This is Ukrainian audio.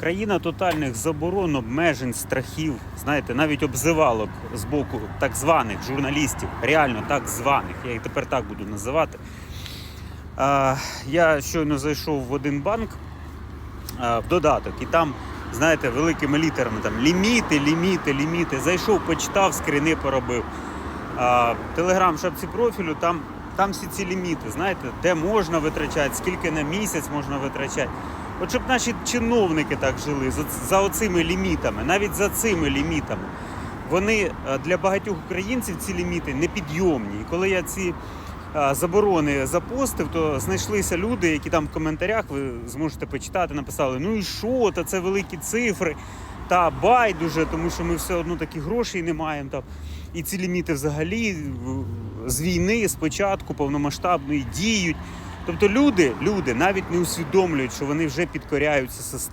Країна тотальних заборон, обмежень, страхів, знаєте, навіть обзивалок з боку так званих журналістів, реально так званих, я їх тепер так буду називати. Я щойно зайшов в один банк в додаток, і там, знаєте, великими літерами там ліміти, ліміти, ліміти. Зайшов, почитав, скріни поробив. Телеграм шапці профілю, там, там всі ці ліміти, знаєте, де можна витрачати, скільки на місяць можна витрачати. От щоб наші чиновники так жили за, за оцими лімітами, навіть за цими лімітами. Вони е, для багатьох українців ці ліміти непідйомні. І коли я ці е, заборони запостив, то знайшлися люди, які там в коментарях ви зможете почитати, написали: ну і що, та це великі цифри, та байдуже, тому що ми все одно таких грошей не маємо. Там. І ці ліміти взагалі з війни, з початку повномасштабної діють. Тобто люди, люди навіть не усвідомлюють, що вони вже підкоряються системі.